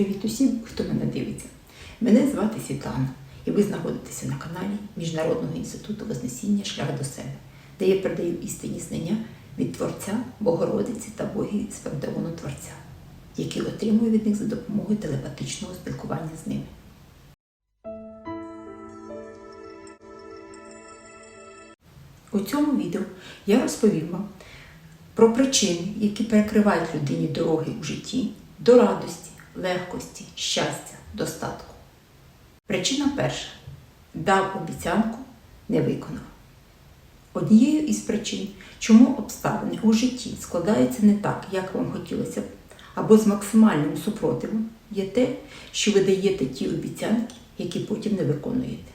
Привіт усім, хто мене дивиться. Мене звати Світлана, і ви знаходитеся на каналі Міжнародного інституту Вознесіння Шлях до себе, де я передаю істинні знання від Творця, Богородиці та Богів з пантеону Творця, які отримую від них за допомогою телепатичного спілкування з ними. У цьому відео я розповім вам про причини, які перекривають людині дороги у житті до радості, легкості, щастя, достатку. Причина перша дав обіцянку, не виконав. Однією із причин, чому обставини у житті складаються не так, як вам хотілося б, або з максимальним супротивом, є те, що ви даєте ті обіцянки, які потім не виконуєте.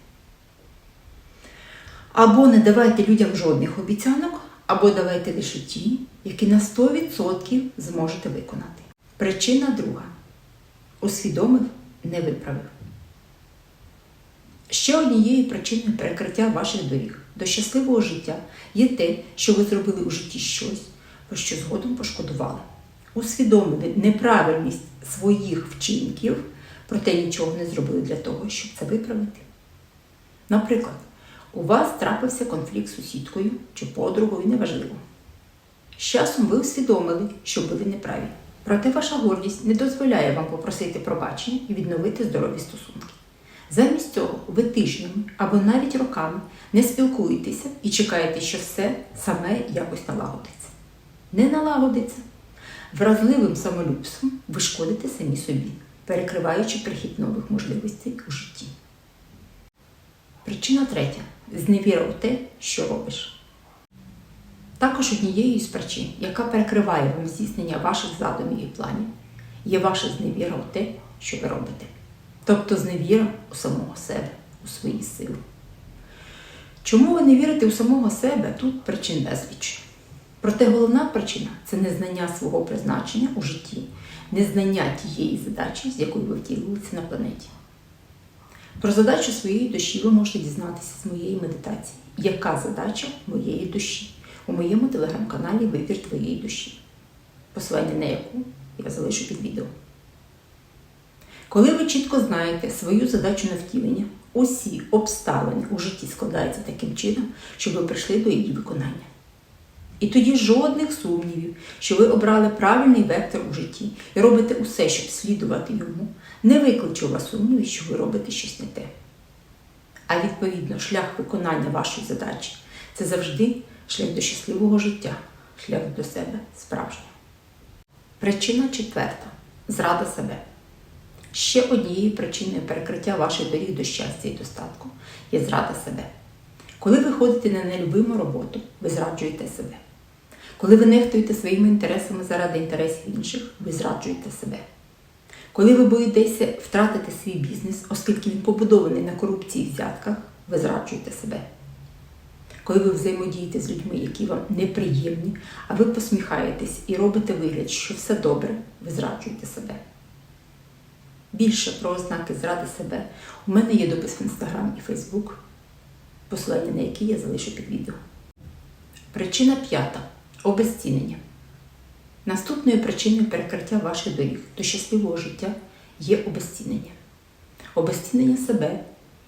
Або не давайте людям жодних обіцянок, або давайте лише ті, які на 100% зможете виконати. Причина друга. Усвідомив, не виправив. Ще однією причиною перекриття ваших доріг до щасливого життя є те, що ви зробили у житті щось, про що згодом пошкодували. Усвідомили неправильність своїх вчинків, проте нічого не зробили для того, щоб це виправити. Наприклад, у вас трапився конфлікт з сусідкою чи подругою, неважливо. З часом ви усвідомили, що були неправі. Проте ваша гордість не дозволяє вам попросити пробачення і відновити здорові стосунки. Замість цього ви тижнями або навіть роками не спілкуєтеся і чекаєте, що все саме якось налагодиться. Не налагодиться. Вразливим самолюбством ви шкодите самі собі, перекриваючи прихід нових можливостей у житті. Причина третя зневіра у те, що робиш. Також однією з причин, яка перекриває вам здійснення ваших задумів і планів, є ваша зневіра у те, що ви робите. Тобто зневіра у самого себе, у свої сили. Чому ви не вірите у самого себе, тут причин безліч. Проте головна причина це незнання свого призначення у житті, незнання тієї задачі, з якою ви втілилися на планеті. Про задачу своєї душі ви можете дізнатися з моєї медитації. Яка задача моєї душі? У моєму телеграм-каналі Вибір твоєї душі. Посилання на яку я залишу під відео. Коли ви чітко знаєте свою задачу на втілення, усі обставини у житті складаються таким чином, щоб ви прийшли до її виконання. І тоді жодних сумнівів, що ви обрали правильний вектор у житті і робите усе, щоб слідувати йому, не викличе у вас сумнівів, що ви робите щось не те. А відповідно, шлях виконання вашої задачі це завжди шлях до щасливого життя, шлях до себе справжнього. Причина четверта зрада себе. Ще однією причиною перекриття ваших доріг до щастя і достатку є зрада себе. Коли ви ходите на нелюбиму роботу, ви зраджуєте себе. Коли ви нехтуєте своїми інтересами заради інтересів інших, ви зраджуєте себе. Коли ви боїтеся втратити свій бізнес, оскільки він побудований на корупції і взятках, ви зраджуєте себе. Коли ви взаємодієте з людьми, які вам неприємні, а ви посміхаєтесь і робите вигляд, що все добре, ви зраджуєте себе. Більше про ознаки зради себе у мене є допис в Інстаграм і Фейсбук, посилання на які я залишу під відео. Причина п'ята обезцінення. Наступною причиною перекриття ваших доріг до щасливого життя є обезцінення. Обезцінення себе,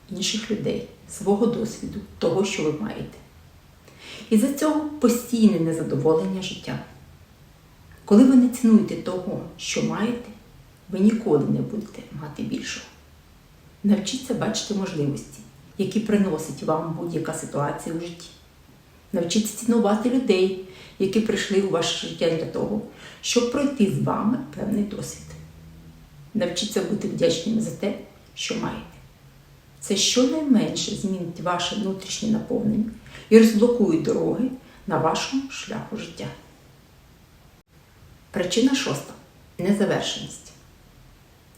інших людей, свого досвіду, того, що ви маєте. І за цього постійне незадоволення життям. Коли ви не цінуєте того, що маєте, ви ніколи не будете мати більшого. Навчіться бачити можливості, які приносить вам будь-яка ситуація у житті. Навчіться цінувати людей, які прийшли у ваше життя для того, щоб пройти з вами певний досвід. Навчіться бути вдячними за те, що маєте. Це щонайменше змінить ваше внутрішнє наповнення і розблокує дороги на вашому шляху життя. Причина шоста незавершеність.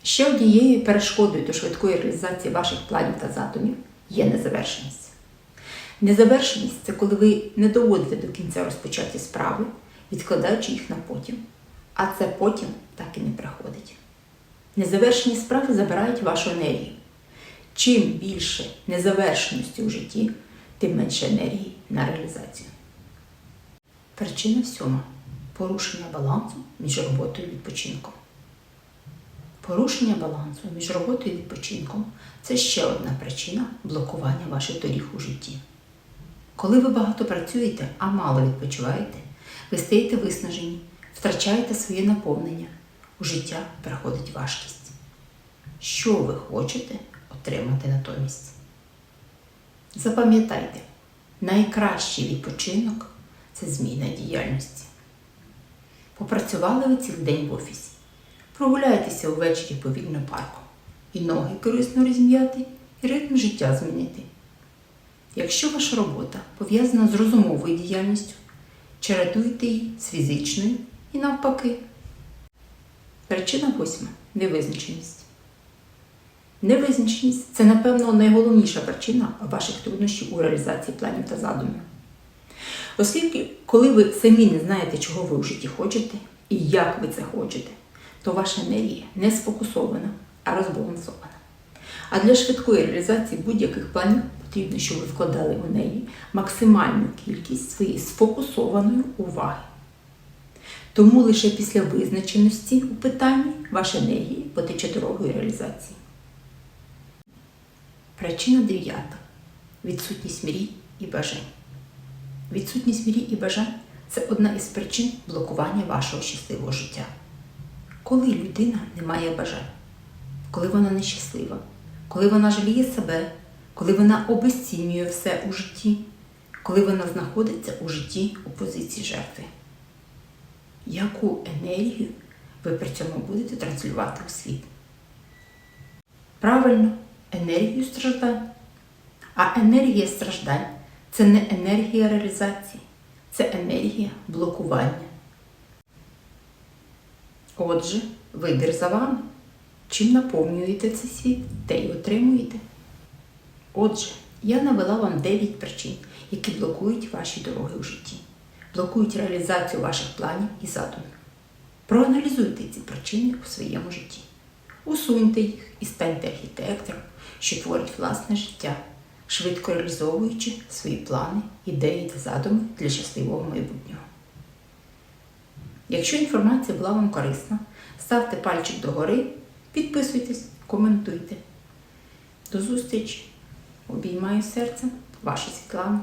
Ще однією перешкодою до швидкої реалізації ваших планів та задумів є незавершеність. Незавершеність це коли ви не доводите до кінця розпочаті справи, відкладаючи їх на потім. А це потім так і не приходить. Незавершені справи забирають вашу енергію. Чим більше незавершеності у житті, тим менше енергії на реалізацію. Причина сьома порушення балансу між роботою і відпочинком. Порушення балансу між роботою і відпочинком це ще одна причина блокування ваших доріг у житті. Коли ви багато працюєте, а мало відпочиваєте, ви стаєте виснажені, втрачаєте своє наповнення, у життя приходить важкість. Що ви хочете отримати натомість? Запам'ятайте, найкращий відпочинок це зміна діяльності. Попрацювали ви цілий день в офісі, прогуляйтеся увечері повільно парком, і ноги корисно розім'яти, і ритм життя змінити. Якщо ваша робота пов'язана з розумовою діяльністю, чередуйте її з фізичною і навпаки. Причина восьма невизначеність. Невизначеність це, напевно, найголовніша причина ваших труднощів у реалізації планів та задумів. Оскільки, коли ви самі не знаєте, чого ви в житті хочете і як ви це хочете, то ваша енергія не сфокусована, а розбалансована. А для швидкої реалізації будь-яких планів потрібно, щоб ви вкладали у неї максимальну кількість своєї сфокусованої уваги. Тому лише після визначеності у питанні ваша енергія потече дорогою реалізації. Причина дев'ята відсутність мрій і бажань. Відсутність мрій і бажань це одна із причин блокування вашого щасливого життя. Коли людина не має бажань, коли вона нещаслива, коли вона жаліє себе, коли вона обесцінює все у житті, коли вона знаходиться у житті у позиції жертви. Яку енергію ви при цьому будете транслювати у світ? Правильно, енергію страждань. А енергія страждань це не енергія реалізації, це енергія блокування. Отже, вибір за вами. Чим наповнюєте цей світ, те й отримуєте. Отже, я навела вам 9 причин, які блокують ваші дороги у житті, блокують реалізацію ваших планів і задумів. Проаналізуйте ці причини у своєму житті. Усуньте їх і станьте архітектором, що творить власне життя, швидко реалізовуючи свої плани, ідеї та задуми для щасливого майбутнього. Якщо інформація була вам корисна, ставте пальчик догори, підписуйтесь, коментуйте. До зустрічі! Обіймаю серцем, ваша Світлана.